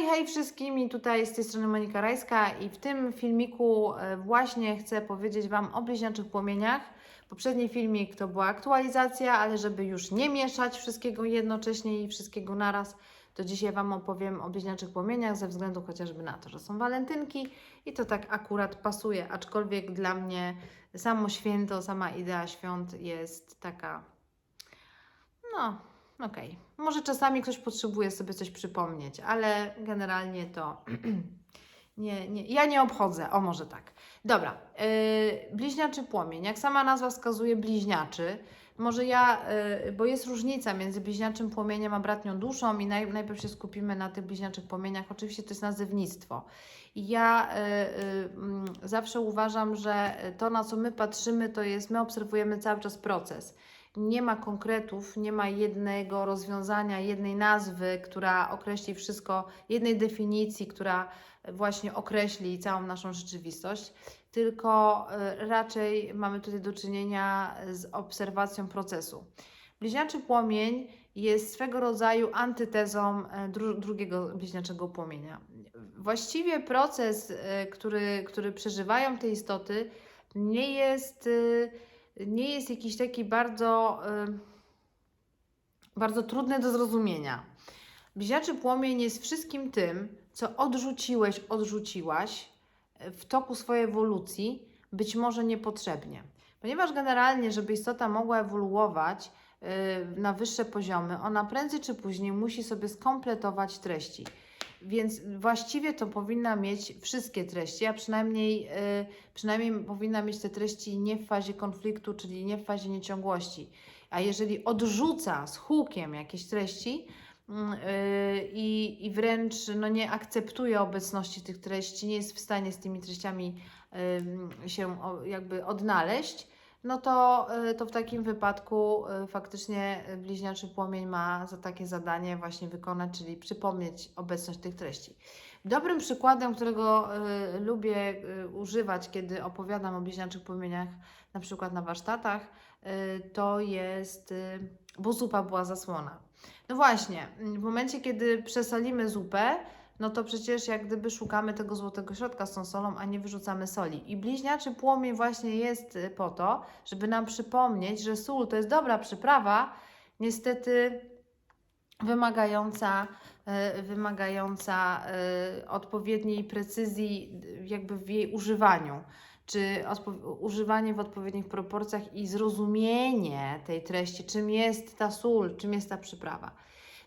i hej wszystkim, tutaj z tej strony Monika Rajska i w tym filmiku e, właśnie chcę powiedzieć Wam o bliźniaczych płomieniach. Poprzedni filmik to była aktualizacja, ale żeby już nie mieszać wszystkiego jednocześnie i wszystkiego naraz, to dzisiaj Wam opowiem o bliźniaczych płomieniach ze względu chociażby na to, że są walentynki i to tak akurat pasuje, aczkolwiek dla mnie samo święto, sama idea świąt jest taka, no okej. Może czasami ktoś potrzebuje sobie coś przypomnieć, ale generalnie to nie, nie, ja nie obchodzę, o może tak. Dobra, yy, bliźniaczy płomień. Jak sama nazwa wskazuje, bliźniaczy. Może ja, yy, bo jest różnica między bliźniaczym płomieniem a bratnią duszą i naj, najpierw się skupimy na tych bliźniaczych płomieniach. Oczywiście to jest nazewnictwo. I ja yy, yy, zawsze uważam, że to, na co my patrzymy, to jest, my obserwujemy cały czas proces nie ma konkretów, nie ma jednego rozwiązania, jednej nazwy, która określi wszystko, jednej definicji, która właśnie określi całą naszą rzeczywistość, tylko y, raczej mamy tutaj do czynienia z obserwacją procesu. Bliźniaczy płomień jest swego rodzaju antytezą e, dru drugiego bliźniaczego płomienia. Właściwie proces, e, który, który przeżywają te istoty, nie jest nie jest jakiś taki bardzo, y, bardzo trudny do zrozumienia. Bliźniaczy płomień jest wszystkim tym, co odrzuciłeś, odrzuciłaś w toku swojej ewolucji, być może niepotrzebnie. Ponieważ generalnie, żeby istota mogła ewoluować y, na wyższe poziomy, ona prędzej czy później musi sobie skompletować treści. Więc właściwie to powinna mieć wszystkie treści, a przynajmniej, yy, przynajmniej powinna mieć te treści nie w fazie konfliktu, czyli nie w fazie nieciągłości. A jeżeli odrzuca z hukiem jakieś treści, yy, i, i wręcz no, nie akceptuje obecności tych treści, nie jest w stanie z tymi treściami się jakby odnaleźć, no to, y, to w takim wypadku y, faktycznie bliźniaczy płomień ma za takie zadanie właśnie wykonać, czyli przypomnieć obecność tych treści. Dobrym przykładem, którego y, lubię używać, kiedy opowiadam o bliźniaczych płomieniach, na przykład na warsztatach, to jest, bo zupa była zasłona. No właśnie, w momencie, kiedy przesolimy zupę, no to przecież jak gdyby szukamy tego złotego środka z tą solą, a nie wyrzucamy soli. I bliźniaczy płomień właśnie jest y, po to, żeby nam przypomnieć, że sól to jest dobra przyprawa, niestety wymagająca, y, wymagająca y, odpowiedniej precyzji jakby w jej używaniu czy używanie w odpowiednich proporcjach i zrozumienie tej treści, czym jest ta sól, czym jest ta przyprawa.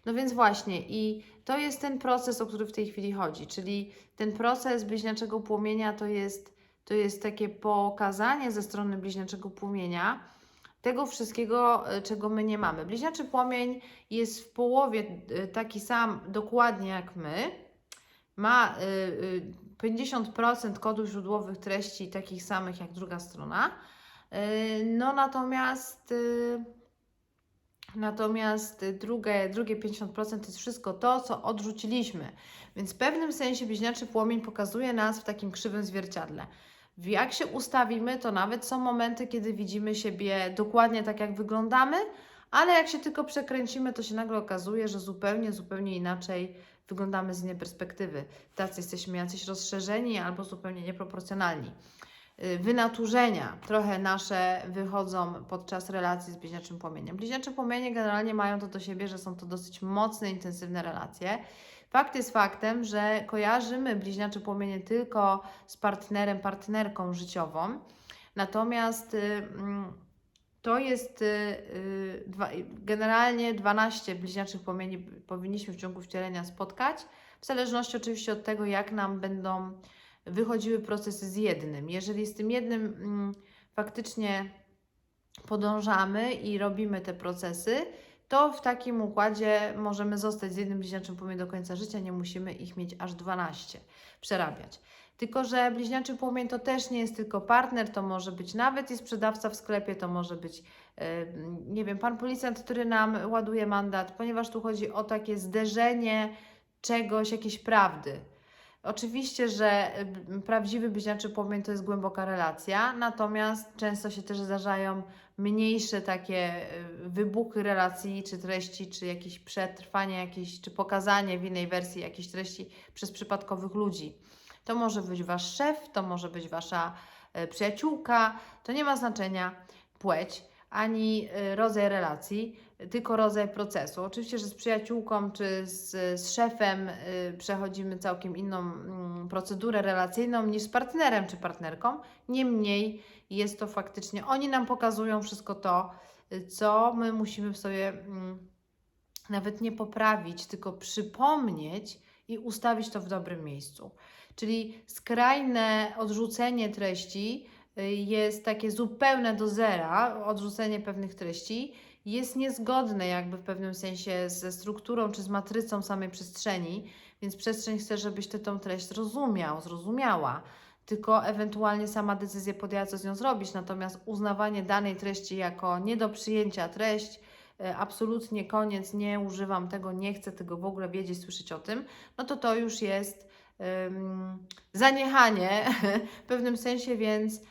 No więc właśnie, i to jest ten proces, o który w tej chwili chodzi, czyli ten proces bliźniaczego płomienia to jest, to jest takie pokazanie ze strony bliźniaczego płomienia tego wszystkiego, e, czego my nie mamy. Bliźniaczy płomień jest w połowie e, taki sam dokładnie jak my, ma 50% e, kodów źródłowych treści takich samych jak druga strona, no natomiast Natomiast drugie, drugie 50% to jest wszystko to, co odrzuciliśmy. Więc w pewnym sensie bliźniaczy płomień pokazuje nas w takim krzywym zwierciadle. Jak się ustawimy, to nawet są momenty, kiedy widzimy siebie dokładnie tak, jak wyglądamy, ale jak się tylko przekręcimy, to się nagle okazuje, że zupełnie, zupełnie inaczej wyglądamy z innej perspektywy. Tacy jesteśmy jacyś rozszerzeni albo zupełnie nieproporcjonalni. Y, wynaturzenia trochę nasze wychodzą podczas relacji z bliźniaczym płomieniem. Bliźniacze płomienie generalnie mają to do siebie, że są to dosyć mocne, intensywne relacje. Fakt jest faktem, że kojarzymy bliźniacze płomienie tylko z partnerem, partnerką życiową, natomiast mm, to jest y, generalnie 12 bliźniaczych płomieni powinniśmy w ciągu wcielenia spotkać, w zależności oczywiście od tego, jak nam będą wychodziły procesy z jednym. Jeżeli z tym jednym mm, faktycznie podążamy i robimy te procesy, to w takim układzie możemy zostać z jednym bliźniaczym płomień do końca życia, nie musimy ich mieć aż 12, przerabiać. Tylko, że bliźniaczy płomień to też nie jest tylko partner, to może być nawet i sprzedawca w sklepie, to może być, nie wiem, pan policjant, który nam ładuje mandat, ponieważ tu chodzi o takie zderzenie czegoś, jakiejś prawdy Oczywiście, że prawdziwy bliźniaczy płomień to jest głęboka relacja, natomiast często się też zdarzają mniejsze takie y, wybuchy relacji, czy treści, czy jakieś przetrwanie, jakieś, czy pokazanie w innej wersji jakiejś treści przez przypadkowych ludzi. To może być wasz szef, to może być wasza y, przyjaciółka, to nie ma znaczenia płeć ani y, rodzaj relacji, tylko rodzaj procesu. Oczywiście, że z przyjaciółką czy z, z szefem y, przechodzimy całkiem inną mm, procedurę relacyjną niż z partnerem czy partnerką. Niemniej jest to faktycznie, oni nam pokazują wszystko to, co my musimy w sobie mm, nawet nie poprawić, tylko przypomnieć i ustawić to w dobrym miejscu. Czyli skrajne odrzucenie treści jest takie zupełne do zera, odrzucenie pewnych treści jest niezgodne jakby w pewnym sensie ze strukturą czy z matrycą samej przestrzeni, więc przestrzeń chce, żebyś ty tą treść zrozumiał, zrozumiała. Tylko ewentualnie sama decyzja podjęła, co z nią zrobić. Natomiast uznawanie danej treści jako nie do przyjęcia treść, e, absolutnie koniec, nie używam tego, nie chcę tego w ogóle wiedzieć, słyszeć o tym, no to to już jest zaniechanie w pewnym sensie, więc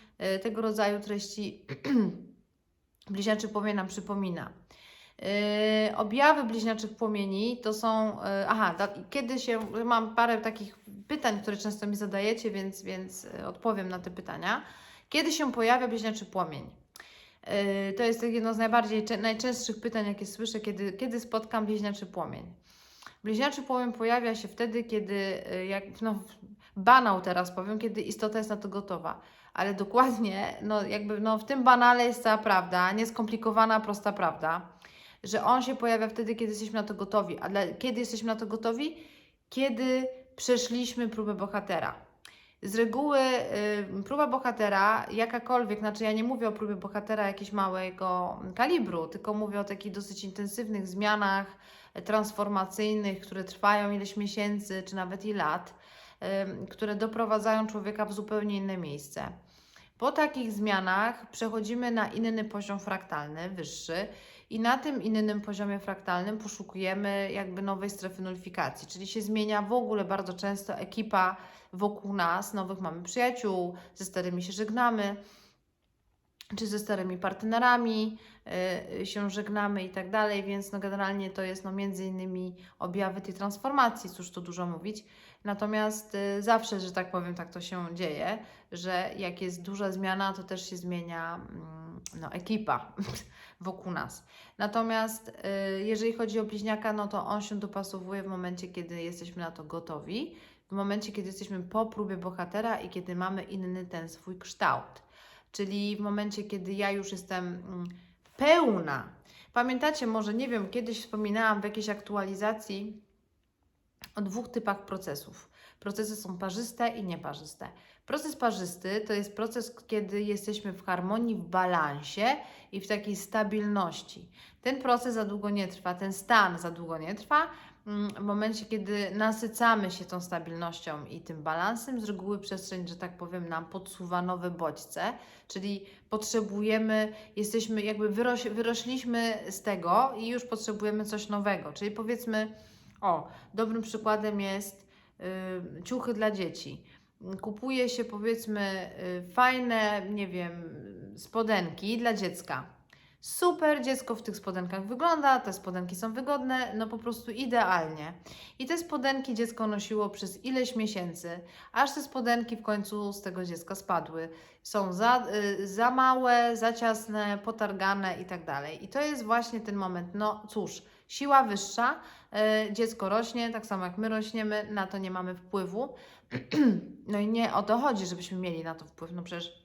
tego rodzaju treści bliźniaczy płomień nam przypomina. Yy, objawy bliźniaczych płomieni to są. Yy, aha, kiedy się. Mam parę takich pytań, które często mi zadajecie, więc, więc odpowiem na te pytania. Kiedy się pojawia bliźniaczy płomień? To jest jedno z najbardziej najczęstszych pytań, jakie słyszę, kiedy, kiedy spotkam bliźniaczy płomień. Bliźniaczy płomień pojawia się wtedy, kiedy, jak, no, banał teraz powiem, kiedy istota jest na to gotowa ale dokładnie, no jakby no w tym banale jest cała prawda, nieskomplikowana, prosta prawda, że on się pojawia wtedy, kiedy jesteśmy na to gotowi. A dla, kiedy jesteśmy na to gotowi? Kiedy przeszliśmy próbę bohatera. Z reguły y, próba bohatera, jakakolwiek, znaczy ja nie mówię o próbie bohatera jakiegoś małego kalibru, tylko mówię o takich dosyć intensywnych zmianach transformacyjnych, które trwają ileś miesięcy, czy nawet i lat które doprowadzają człowieka w zupełnie inne miejsce. Po takich zmianach przechodzimy na inny poziom fraktalny, wyższy, i na tym innym poziomie fraktalnym poszukujemy jakby nowej strefy nulifikacji, czyli się zmienia w ogóle bardzo często ekipa wokół nas, nowych mamy przyjaciół, ze starymi się żegnamy, czy ze starymi partnerami y, się żegnamy i tak dalej, więc no generalnie to jest no między innymi objawy tej transformacji, cóż tu dużo mówić. Natomiast y, zawsze, że tak powiem, tak to się dzieje, że jak jest duża zmiana, to też się zmienia mm, no, ekipa wokół nas. Natomiast y, jeżeli chodzi o bliźniaka, no to on się dopasowuje w momencie, kiedy jesteśmy na to gotowi, w momencie, kiedy jesteśmy po próbie bohatera i kiedy mamy inny ten swój kształt. Czyli w momencie, kiedy ja już jestem mm, pełna. Pamiętacie, może nie wiem, kiedyś wspominałam w jakiejś aktualizacji o dwóch typach procesów. Procesy są parzyste i nieparzyste. Proces parzysty to jest proces, kiedy jesteśmy w harmonii, w balansie i w takiej stabilności. Ten proces za długo nie trwa, ten stan za długo nie trwa. Mm, w momencie, kiedy nasycamy się tą stabilnością i tym balansem, z reguły przestrzeń, że tak powiem, nam podsuwa nowe bodźce, czyli potrzebujemy, jesteśmy jakby wyroś, wyrośliśmy z tego i już potrzebujemy coś nowego. Czyli powiedzmy, o, dobrym przykładem jest y, ciuchy dla dzieci. Kupuje się powiedzmy y, fajne, nie wiem, spodenki dla dziecka. Super dziecko w tych spodenkach wygląda, te spodenki są wygodne, no po prostu idealnie. I te spodenki dziecko nosiło przez ileś miesięcy, aż te spodenki w końcu z tego dziecka spadły. Są za, y, za małe, za ciasne, potargane i tak dalej. I to jest właśnie ten moment, no cóż, siła wyższa, y, dziecko rośnie, tak samo jak my rośniemy, na to nie mamy wpływu. no i nie o to chodzi, żebyśmy mieli na to wpływ, no przecież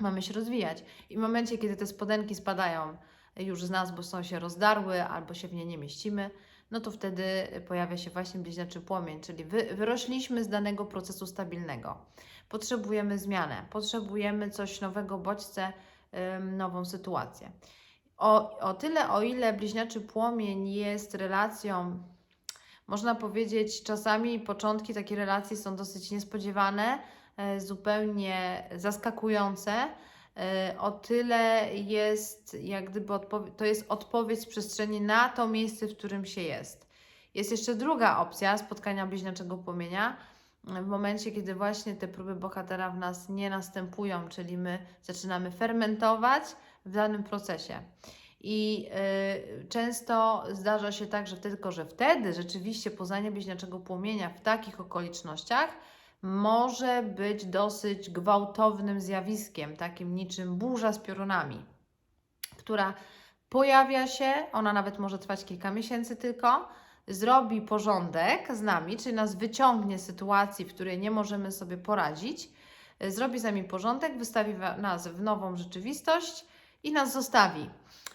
mamy się rozwijać. I w momencie, kiedy te spodenki spadają już z nas, bo są się rozdarły albo się w nie nie mieścimy, no to wtedy pojawia się właśnie bliźniaczy płomień, czyli wy, wyrośliśmy z danego procesu stabilnego. Potrzebujemy zmianę, potrzebujemy coś nowego, bodźce, nową sytuację. O, o tyle, o ile bliźniaczy płomień jest relacją, można powiedzieć, czasami początki takiej relacji są dosyć niespodziewane, E, zupełnie zaskakujące. E, o tyle jest, jak gdyby to jest odpowiedź z przestrzeni na to miejsce, w którym się jest. Jest jeszcze druga opcja spotkania bliźniaczego płomienia, w momencie, kiedy właśnie te próby bohatera w nas nie następują, czyli my zaczynamy fermentować w danym procesie. I y, często zdarza się tak, że tylko, że wtedy rzeczywiście poznanie bliźniaczego płomienia w takich okolicznościach może być dosyć gwałtownym zjawiskiem, takim niczym burza z piorunami, która pojawia się, ona nawet może trwać kilka miesięcy tylko, zrobi porządek z nami, czyli nas wyciągnie z sytuacji, w której nie możemy sobie poradzić, zrobi z nami porządek, wystawi nas w nową rzeczywistość i nas zostawi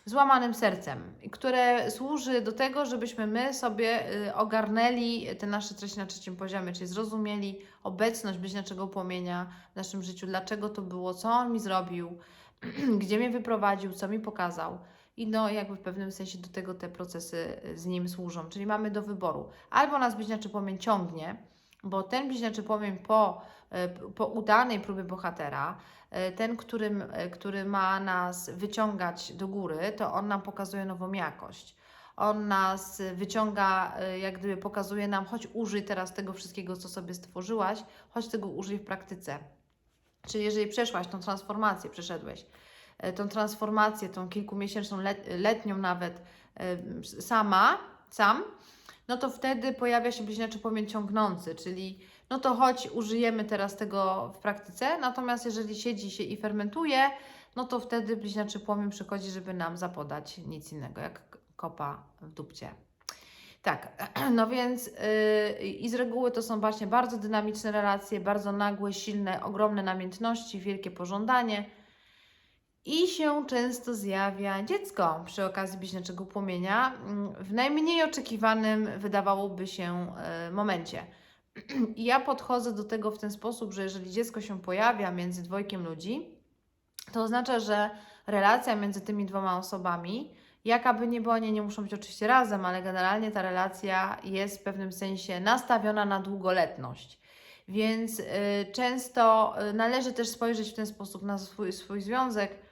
złamanym sercem, które służy do tego, żebyśmy my sobie y, ogarnęli te nasze treści na trzecim poziomie, czyli zrozumieli obecność bliźniaczego płomienia w naszym życiu, dlaczego to było, co on mi zrobił, gdzie mnie wyprowadził, co mi pokazał. I no, jakby w pewnym sensie do tego te procesy y, z nim służą. Czyli mamy do wyboru. Albo nas bliźniaczy płomień ciągnie, bo ten bliźniaczy płomień po, y, po udanej próbie bohatera, y, ten, którym, y, który ma nas wyciągać do góry, to on nam pokazuje nową jakość. On nas wyciąga, jak gdyby pokazuje nam, choć użyj teraz tego wszystkiego, co sobie stworzyłaś, choć tego użyj w praktyce. Czyli jeżeli przeszłaś tą transformację, przeszedłeś, e, tą transformację, tą kilkumiesięczną, let, letnią nawet e, sama, sam, no to wtedy pojawia się bliźniaczy płomień ciągnący, czyli no to choć użyjemy teraz tego w praktyce, natomiast jeżeli siedzi się i fermentuje, no to wtedy bliźniaczy płomień przychodzi, żeby nam zapodać nic innego, jak kopa w dupcie. Tak, no więc yy, i z reguły to są właśnie bardzo dynamiczne relacje, bardzo nagłe, silne, ogromne namiętności, wielkie pożądanie. I się często zjawia dziecko przy okazji bliźniaczego płomienia mm, w najmniej oczekiwanym, wydawałoby się, e, momencie. I ja podchodzę do tego w ten sposób, że jeżeli dziecko się pojawia między dwojkiem ludzi, to oznacza, że relacja między tymi dwoma osobami, jaka by nie była, nie, nie muszą być oczywiście razem, ale generalnie ta relacja jest w pewnym sensie nastawiona na długoletność. Więc y, często y, należy też spojrzeć w ten sposób na swój, swój związek,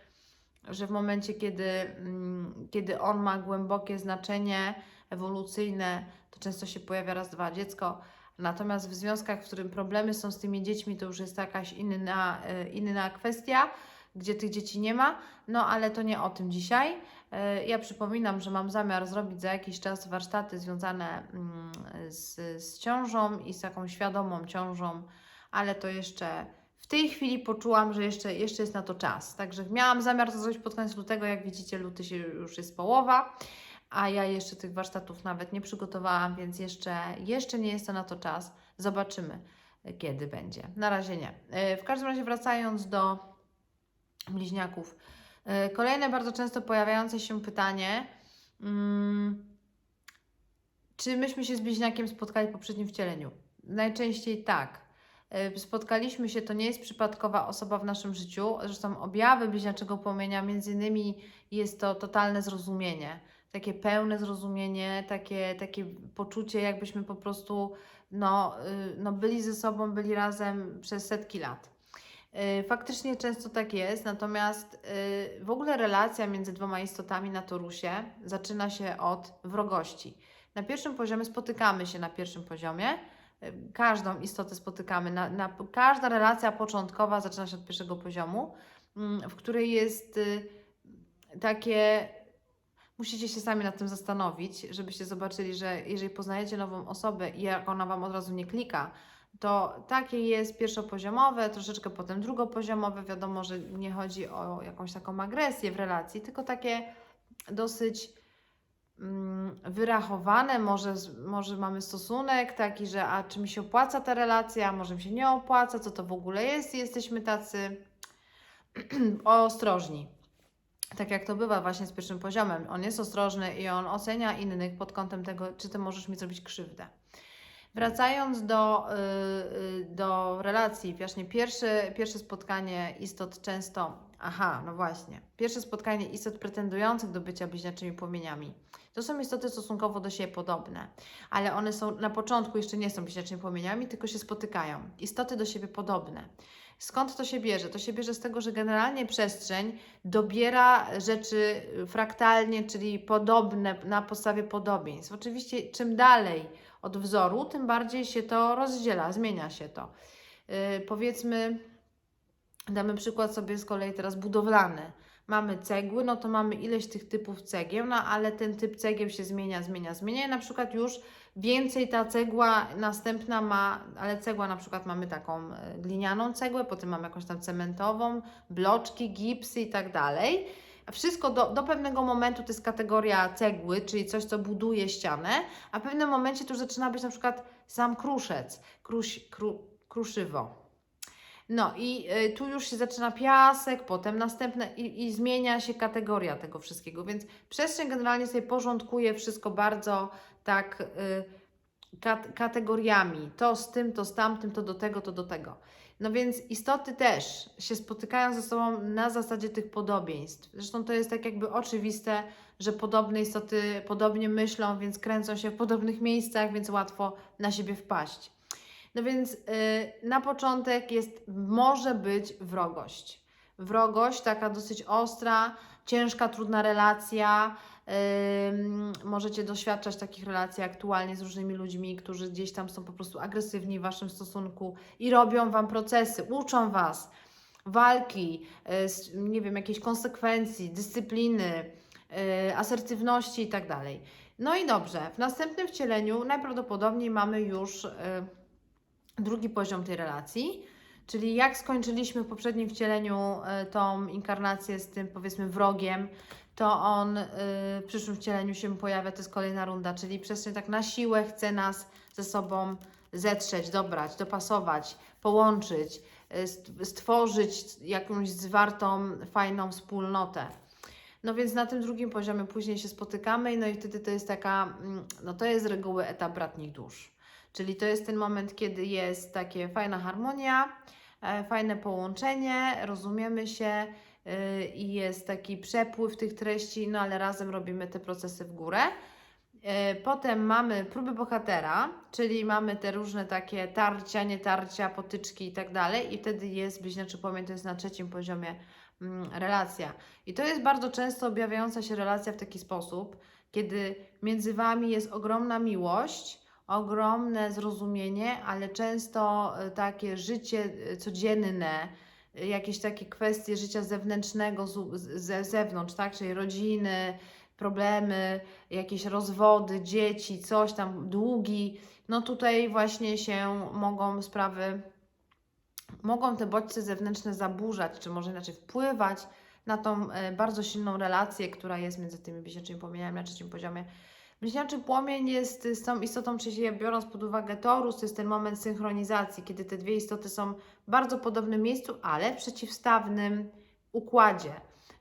że w momencie, kiedy, mm, kiedy on ma głębokie znaczenie ewolucyjne, to często się pojawia raz, dwa dziecko. Natomiast w związkach, w którym problemy są z tymi dziećmi, to już jest jakaś inna, y, inna kwestia, gdzie tych dzieci nie ma. No ale to nie o tym dzisiaj. Y, Ja przypominam, że mam zamiar zrobić za jakiś czas warsztaty związane mm, z, z ciążą i z taką świadomą ciążą, ale to jeszcze tej chwili poczułam, że jeszcze, jeszcze jest na to czas. Także miałam zamiar to zrobić pod koniec lutego. Jak widzicie, luty się już jest połowa, a ja jeszcze tych warsztatów nawet nie przygotowałam, więc jeszcze, jeszcze nie jest to na to czas. Zobaczymy, kiedy będzie. Na razie nie. Y, W każdym razie, wracając do bliźniaków. Y, Kolejne bardzo często pojawiające się pytanie. mm, czy myśmy się z bliźniakiem spotkali w poprzednim wcieleniu? Najczęściej tak. Y, Spotkaliśmy się, to nie jest przypadkowa osoba w naszym życiu. Zresztą objawy bliźniaczego płomienia, między innymi jest to totalne zrozumienie. Takie pełne zrozumienie, takie, takie poczucie, jakbyśmy po prostu no, y, no byli ze sobą, byli razem przez setki lat. Y, Faktycznie często tak jest, natomiast w ogóle relacja między dwoma istotami na torusie zaczyna się od wrogości. Na pierwszym poziomie spotykamy się na pierwszym poziomie, każdą istotę spotykamy, na, na, każda relacja początkowa zaczyna się od pierwszego poziomu, mm, w której jest y, takie. Musicie się sami nad tym zastanowić, żebyście zobaczyli, że jeżeli poznajecie nową osobę i jak ona Wam od razu nie klika, to takie jest pierwszopoziomowe, troszeczkę potem drugopoziomowe. Wiadomo, że nie chodzi o jakąś taką agresję w relacji, tylko takie dosyć wyrachowane. Może, może mamy stosunek taki, że a czy mi się opłaca ta relacja, a może mi się nie opłaca, co to w ogóle jest, i jesteśmy tacy ostrożni. Tak jak to bywa właśnie z pierwszym poziomem. On jest ostrożny i on ocenia innych pod kątem tego, czy ty możesz mi zrobić krzywdę. Wracając do, y, y, do relacji, właśnie pierwsze, pierwsze spotkanie istot często, aha, no właśnie, pierwsze spotkanie istot pretendujących do bycia bliźniaczymi płomieniami. To są istoty stosunkowo do siebie podobne, ale one są na początku jeszcze nie są bliźniaczymi płomieniami, tylko się spotykają. Istoty do siebie podobne. Skąd to się bierze? To się bierze z tego, że generalnie przestrzeń dobiera rzeczy fraktalnie, czyli podobne na podstawie podobieństw. Oczywiście czym dalej od wzoru, tym bardziej się to rozdziela, zmienia się to. Yy, powiedzmy, damy przykład sobie z kolei teraz budowlany. Mamy cegły, no to mamy ileś tych typów cegieł, no ale ten typ cegieł się zmienia, zmienia, zmienia i na przykład już więcej ta cegła następna ma, ale cegła na przykład mamy taką e, glinianą cegłę, potem mamy jakąś tam cementową, bloczki, gipsy i tak dalej. Wszystko do, do pewnego momentu to jest kategoria cegły, czyli coś, co buduje ścianę, a w pewnym momencie to już zaczyna być na przykład sam kruszec, kruś, kru, kruszywo. No i y, tu już się zaczyna piasek, potem następne i, i zmienia się kategoria tego wszystkiego, więc przestrzeń generalnie sobie porządkuje wszystko bardzo tak y, kat, kategoriami. To z tym, to z tamtym, to do tego, to do tego. No więc istoty też się spotykają ze sobą na zasadzie tych podobieństw. Zresztą to jest tak jakby oczywiste, że podobne istoty podobnie myślą, więc kręcą się w podobnych miejscach, więc łatwo na siebie wpaść. No więc y, na początek jest, może być wrogość. Wrogość, taka dosyć ostra, ciężka, trudna relacja. Ym, możecie doświadczać takich relacji aktualnie z różnymi ludźmi, którzy gdzieś tam są po prostu agresywni w waszym stosunku i robią wam procesy, uczą was walki, y, s- nie wiem, jakiejś konsekwencji, dyscypliny, y, asertywności i tak dalej. No i dobrze, w następnym wcieleniu najprawdopodobniej mamy już. y, drugi poziom tej relacji, czyli jak skończyliśmy w poprzednim wcieleniu e, tą inkarnację z tym powiedzmy wrogiem, to on e, w przyszłym wcieleniu się pojawia, to jest kolejna runda, czyli przestrzeń tak na siłę chce nas ze sobą zetrzeć, dobrać, dopasować, połączyć, e, st- stworzyć jakąś zwartą, fajną wspólnotę. No więc na tym drugim poziomie później się spotykamy, no i wtedy to jest taka, mm, no to jest z reguły etap bratnich dusz. Czyli to jest ten moment, kiedy jest takie fajna harmonia, e, fajne połączenie, rozumiemy się y, i jest taki przepływ tych treści, no ale razem robimy te procesy w górę. E, Potem mamy próby bohatera, czyli mamy te różne takie tarcia, nietarcia, potyczki i tak dalej, i wtedy jest bliźniaczy płomień, to jest na trzecim poziomie mm, relacja. I to jest bardzo często objawiająca się relacja w taki sposób, kiedy między Wami jest ogromna miłość, ogromne zrozumienie, ale często e, takie życie e, codzienne, e, jakieś takie kwestie życia zewnętrznego ze zewnątrz, tak? Czyli rodziny, problemy, jakieś rozwody, dzieci, coś tam, długi. No tutaj właśnie się mogą sprawy, mogą te bodźce zewnętrzne zaburzać, czy może inaczej wpływać na tą bardzo silną relację, która jest między tymi bliźniaczymi płomieniami na trzecim poziomie. Bliźniaczy płomień jest y, z tą istotą, czyli biorąc pod uwagę Torus, to jest ten moment synchronizacji, kiedy te dwie istoty są w bardzo podobnym miejscu, ale w przeciwstawnym układzie.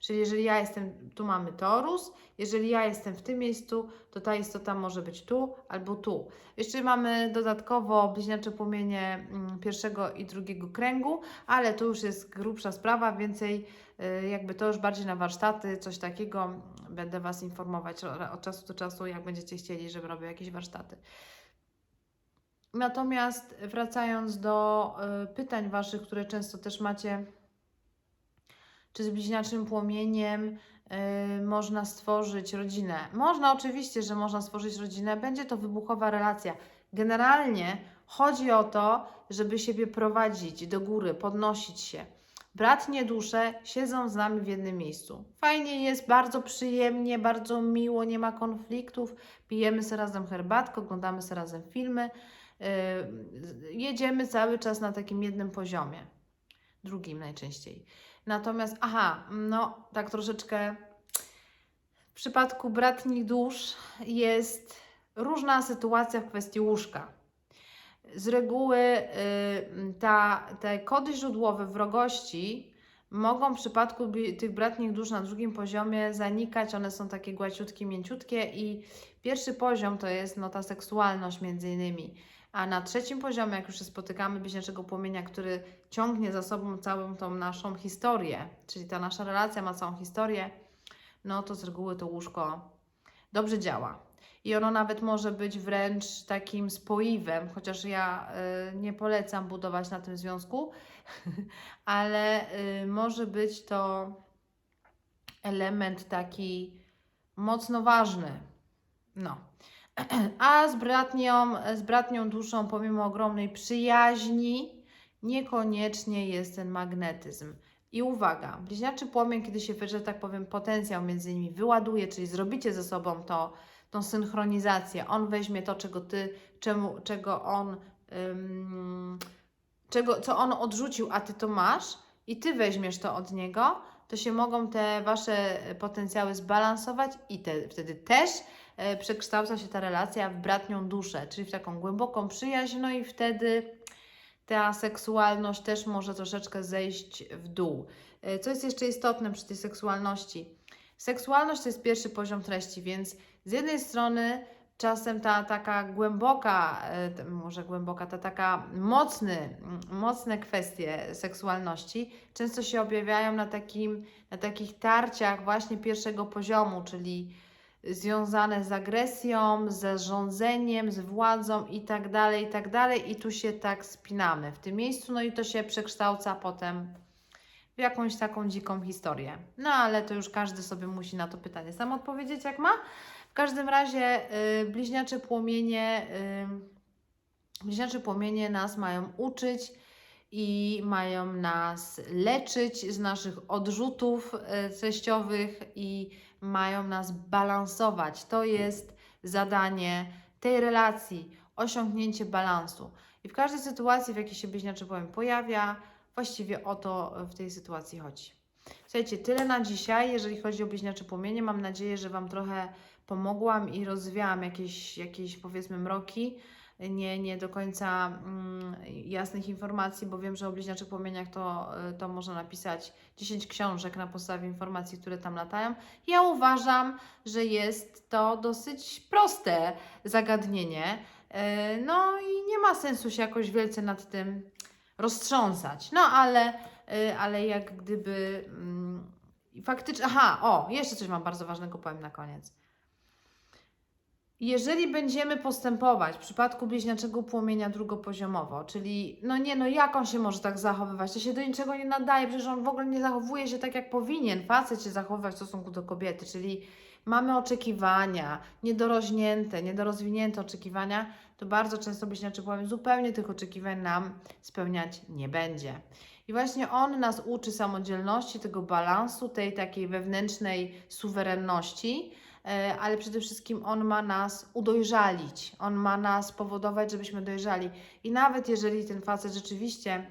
Czyli jeżeli ja jestem, tu mamy Torus, jeżeli ja jestem w tym miejscu, to ta istota może być tu albo tu. Jeszcze mamy dodatkowo bliźniacze płomienie mm, pierwszego i drugiego kręgu, ale to już jest grubsza sprawa, więcej jakby to już bardziej na warsztaty, coś takiego. Będę Was informować od czasu do czasu, jak będziecie chcieli, żeby robił jakieś warsztaty. Natomiast wracając do y, pytań Waszych, które często też macie, czy z bliźniaczym płomieniem y, można stworzyć rodzinę? Można, oczywiście, że można stworzyć rodzinę, będzie to wybuchowa relacja. Generalnie chodzi o to, żeby siebie prowadzić do góry, podnosić się. Bratnie dusze siedzą z nami w jednym miejscu. Fajnie jest, bardzo przyjemnie, bardzo miło, nie ma konfliktów. Pijemy sobie razem herbatkę, oglądamy sobie razem filmy. Yy, jedziemy cały czas na takim jednym poziomie. Drugim najczęściej. Natomiast, aha, no tak troszeczkę w przypadku bratnich dusz jest różna sytuacja w kwestii łóżka. Z reguły y, ta, te kody źródłowe wrogości mogą w przypadku tych bratnich dusz na drugim poziomie zanikać. One są takie gładziutkie, mięciutkie i pierwszy poziom to jest no, ta seksualność między innymi. A na trzecim poziomie, jak już się spotykamy bliźniaczego płomienia, który ciągnie za sobą całą tą naszą historię, czyli ta nasza relacja ma całą historię, no to z reguły to łóżko dobrze działa. I ono nawet może być wręcz takim spoiwem, chociaż ja y, nie polecam budować na tym związku, ale y, może być to element taki mocno ważny. No. A z bratnią, z bratnią duszą, pomimo ogromnej przyjaźni, niekoniecznie jest ten magnetyzm. I uwaga, bliźniaczy płomień, kiedy się, że tak powiem, potencjał między nimi wyładuje, czyli zrobicie ze sobą to, tą synchronizację, on weźmie to, czego ty, czemu, czego on, ym, czego, co on odrzucił, a ty to masz, i ty weźmiesz to od niego, to się mogą te wasze potencjały zbalansować i te, wtedy też e, przekształca się ta relacja w bratnią duszę, czyli w taką głęboką przyjaźń, no i wtedy ta seksualność też może troszeczkę zejść w dół. E, Co jest jeszcze istotne przy tej seksualności? Seksualność to jest pierwszy poziom treści, więc z jednej strony czasem ta taka głęboka, e, może głęboka, ta taka mocny, mocne kwestie seksualności często się objawiają na, takim, na takich tarciach właśnie pierwszego poziomu, czyli związane z agresją, ze rządzeniem, z władzą i tak dalej, i tak dalej. I tu się tak spinamy w tym miejscu, no i to się przekształca potem w jakąś taką dziką historię. No ale to już każdy sobie musi na to pytanie sam odpowiedzieć, jak ma. W każdym razie y, bliźniacze płomienie, y, bliźniacze płomienie nas mają uczyć i mają nas leczyć z naszych odrzutów y, treściowych i mają nas balansować. To jest zadanie tej relacji, osiągnięcie balansu. I w każdej sytuacji, w jakiej się bliźniaczy płomień pojawia, właściwie o to w tej sytuacji chodzi. Słuchajcie, tyle na dzisiaj, jeżeli chodzi o bliźniacze płomienie. Mam nadzieję, że Wam trochę pomogłam i rozwiałam jakieś, jakieś powiedzmy mroki, nie, nie do końca mm, jasnych informacji, bo wiem, że o bliźniaczych płomieniach to, y, to można napisać 10 książek na podstawie informacji, które tam latają. Ja uważam, że jest to dosyć proste zagadnienie. Y, No i nie ma sensu się jakoś wielce nad tym roztrząsać. No ale, y, ale jak gdyby mm, faktycznie. Aha, o, jeszcze coś mam bardzo ważnego, powiem na koniec. Jeżeli będziemy postępować w przypadku bliźniaczego płomienia drugopoziomowo, czyli no nie, no jak on się może tak zachowywać, to się do niczego nie nadaje, przecież on w ogóle nie zachowuje się tak jak powinien facet się zachowywać w stosunku do kobiety, czyli mamy oczekiwania, niedorośnięte, niedorozwinięte oczekiwania, to bardzo często bliźniaczy płomień zupełnie tych oczekiwań nam spełniać nie będzie. I właśnie on nas uczy samodzielności, tego balansu, tej takiej wewnętrznej suwerenności, ale przede wszystkim on ma nas udojrzalić, on ma nas powodować, żebyśmy dojrzali. I nawet jeżeli ten facet rzeczywiście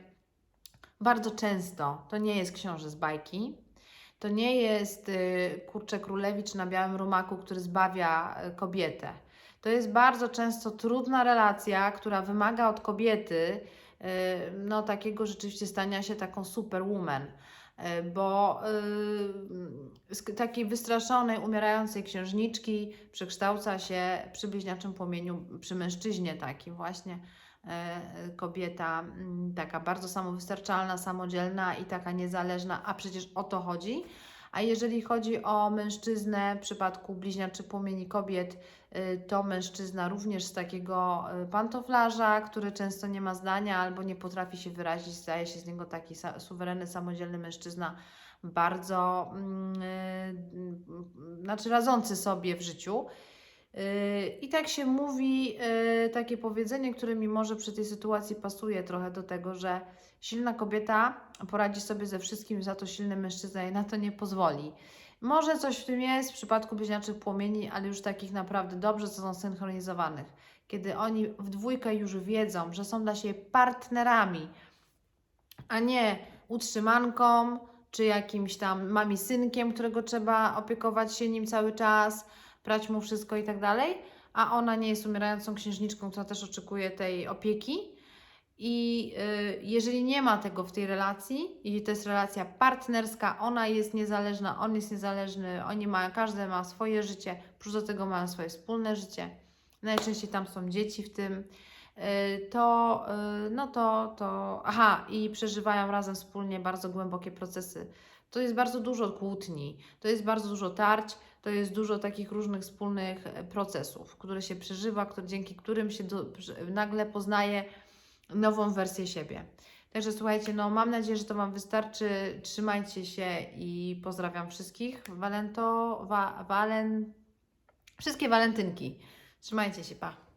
bardzo często to nie jest książę z bajki, to nie jest y, kurczę królewicz na białym rumaku, który zbawia y, kobietę. To jest bardzo często trudna relacja, która wymaga od kobiety y, no, takiego rzeczywiście stania się taką superwoman. Y, Bo y, z takiej wystraszonej, umierającej księżniczki przekształca się przy bliźniaczym płomieniu, przy mężczyźnie takim właśnie e, kobieta mm, taka bardzo samowystarczalna, samodzielna i taka niezależna, a przecież o to chodzi. A jeżeli chodzi o mężczyznę w przypadku bliźniaczy płomieni kobiet, y, to mężczyzna również z takiego y, pantoflarza, który często nie ma zdania albo nie potrafi się wyrazić, staje się z niego taki suwerenny, samodzielny mężczyzna, bardzo, mm, y, znaczy radzący sobie w życiu. Yy, I tak się mówi, yy, takie powiedzenie, które mi może przy tej sytuacji pasuje trochę do tego, że silna kobieta poradzi sobie ze wszystkim, za to silny mężczyzna jej na to nie pozwoli. Może coś w tym jest w przypadku bliźniaczych płomieni, ale już takich naprawdę dobrze, co są synchronizowanych. Kiedy oni w dwójkę już wiedzą, że są dla siebie partnerami, a nie utrzymanką, czy jakimś tam mami synkiem, którego trzeba opiekować się nim cały czas, brać mu wszystko i tak dalej, a ona nie jest umierającą księżniczką, która też oczekuje tej opieki. I y, jeżeli nie ma tego w tej relacji, i to jest relacja partnerska, ona jest niezależna, on jest niezależny, oni mają, każdy ma swoje życie, plus do tego mają swoje wspólne życie. Najczęściej tam są dzieci w tym, y, to, y, no to, to, aha, i przeżywają razem wspólnie bardzo głębokie procesy. To jest bardzo dużo kłótni, to jest bardzo dużo tarć, to jest dużo takich różnych wspólnych e, procesów, które się przeżywa, które, dzięki którym się do, nagle poznaje nową wersję siebie. Także słuchajcie, no mam nadzieję, że to Wam wystarczy. Trzymajcie się i pozdrawiam wszystkich. Walento, wa, walen, wszystkie walentynki. Trzymajcie się, pa!